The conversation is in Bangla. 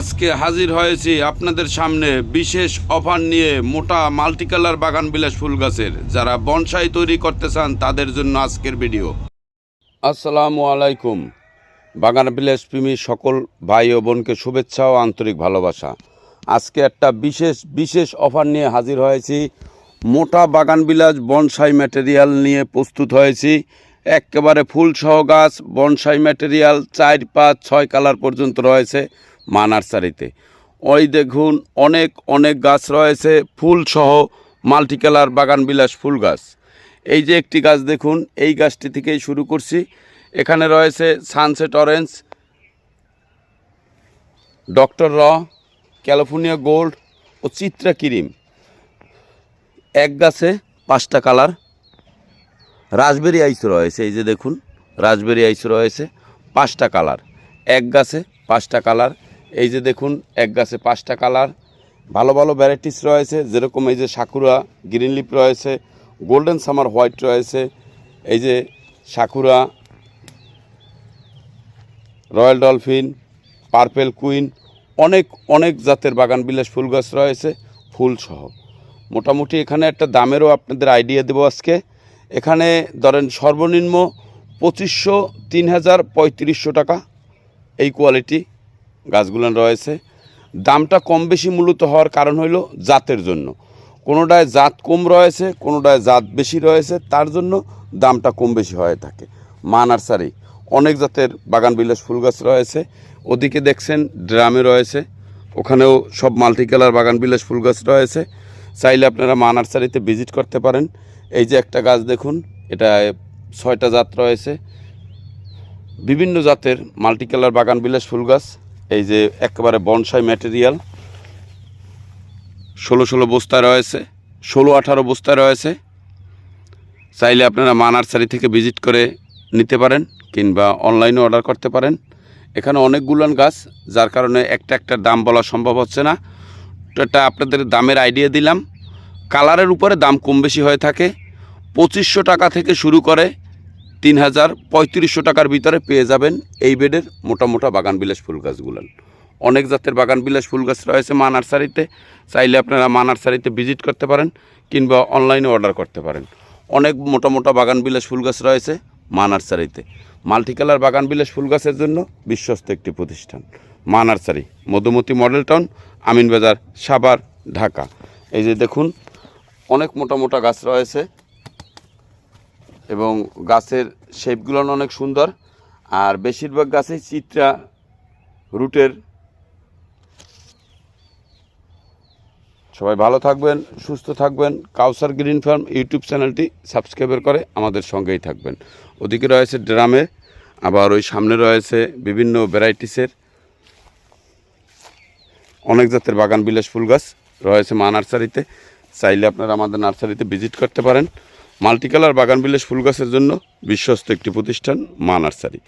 আজকে হাজির হয়েছি আপনাদের সামনে বিশেষ অফার নিয়ে মোটা মাল্টিকালার বাগান বিলাস ফুল গাছের। যারা বনসাই তৈরি করতে চান, তাদের জন্য আজকের ভিডিও। আসসালামু আলাইকুম। বাগান বিলাস প্রেমী সকল ভাই ও বোনকে শুভেচ্ছা ও আন্তরিক ভালোবাসা। আজকে একটা বিশেষ বিশেষ অফার নিয়ে হাজির হয়েছি। মোটা বাগান বিলাস বনসাই ম্যাটেরিয়াল নিয়ে প্রস্তুত হয়েছি। একেবারে ফুল সহ গাছ, বনসাই ম্যাটেরিয়াল চার পাঁচ ছয় কালার পর্যন্ত রয়েছে। মা নার্সারিতে। ওই দেখুন অনেক অনেক গাছ রয়েছে, ফুল সহ মাল্টি কালার বাগান বিলাস ফুল গাছ। এই যে একটি গাছ দেখুন, এই গাছটি থেকেই শুরু করছি। এখানে রয়েছে সানসেট অরেঞ্জ, ডক্টর র, ক্যালিফোর্নিয়া গোল্ড ও চিত্রা ক্রিম। এক গাছে পাঁচটা কালার। রাজবেরি আইস রয়েছে, এই যে দেখুন রাজবেরি আইস রয়েছে, পাঁচটা কালার। এক গাছে পাঁচটা কালার। এই যে দেখুন, এক গাছে পাঁচটা কালার, ভালো ভালো ভ্যারাইটিস রয়েছে, যেরকম এই যে সাকুরা গ্রিন লিপ রয়েছে গোল্ডেন সামার হোয়াইট রয়েছে, এই যে Sakura royal dolphin purple queen অনেক অনেক জাতের বাগান, বিলাস ফুল গাছ রয়েছে, ফুল সহ। মোটামুটি এখানে একটা দামেরও আপনাদের আইডিয়া দেবো আজকে। এখানে ধরেন সর্বনিম্ন পঁচিশশো, তিন হাজার পঁয়ত্রিশশো টাকা এই কোয়ালিটি গাছগুলো রয়েছে। দামটা কম বেশি মূলত হওয়ার কারণ হলো জাতের জন্য। কোনোটায় জাত কম রয়েছে, কোনোটায় জাত বেশি রয়েছে, তার জন্য দামটা কম বেশি হয়ে থাকে। মা নার্সারি, অনেক জাতের বাগান বিলাস ফুল গাছ রয়েছে। ওদিকে দেখছেন ড্রামে রয়েছে, ওখানেও সব মাল্টি কালার বাগান বিলাস ফুল গাছ রয়েছে। চাইলে আপনারা মা নার্সারিতে ভিজিট করতে পারেন। এই যে একটা গাছ দেখুন এটা ছয়টা জাত রয়েছে। বিভিন্ন জাতের মাল্টি কালার বাগান বিলাস ফুল গাছ। এই যে একেবারে বনসাই ম্যাটেরিয়াল ষোলো ষোলো বস্তায় রয়েছে, ষোলো আঠারো বস্তায় রয়েছে। চাইলে আপনারা মা নার্সারি থেকে ভিজিট করে নিতে পারেন কিংবা অনলাইনে অর্ডার করতে পারেন। এখানে অনেকগুলান গাছ, যার কারণে একটা একটা দাম বলা সম্ভব হচ্ছে না। তো এটা আপনাদের দামের আইডিয়া দিলাম। কালারের উপরে দাম কম বেশি হয়ে থাকে। পঁচিশশো টাকা থেকে শুরু করে তিন হাজার পঁয়ত্রিশশো টাকার ভিতরে পেয়ে যাবেন এই বেডের মোটা মোটা বাগান বিলাস ফুল গাছগুলান অনেক জাতের বাগান বিলাস ফুল গাছ রয়েছে মা নার্সারিতে চাইলে আপনারা মা নার্সারিতে ভিজিট করতে পারেন কিংবা অনলাইনে অর্ডার করতে পারেন। অনেক মোটা মোটা বাগান বিলাস ফুল গাছ রয়েছে মা নার্সারিতে মাল্টি কালার বাগান বিলাস ফুল গাছের জন্য বিশ্বস্ত একটি প্রতিষ্ঠান। Maa nursery Madhumati model town, Aminbazar, Savar, Dhaka. এই যে দেখুন, অনেক মোটা মোটা গাছ রয়েছে। এবং গাছের শেপগুলো অনেক সুন্দর। আর বেশিরভাগ গাছেই চিত্রা রুটের। সবাই ভালো থাকবেন, সুস্থ থাকবেন। কাউসার গ্রিন ফার্ম ইউটিউব চ্যানেলটি সাবস্ক্রাইবার করে আমাদের সঙ্গেই থাকবেন। ওদিকে রয়েছে ড্রামে, আবার ওই সামনে রয়েছে বিভিন্ন ভ্যারাইটিসের অনেক জাতের বাগান বিলাস ফুল গাছ রয়েছে মা নার্সারিতে। চাইলে আপনারা আমাদের নার্সারিতে ভিজিট করতে পারেন। মাল্টি কালার বাগান বিলাস ফুল গাছের জন্য বিশ্বস্ত একটি প্রতিষ্ঠান মা নার্সারি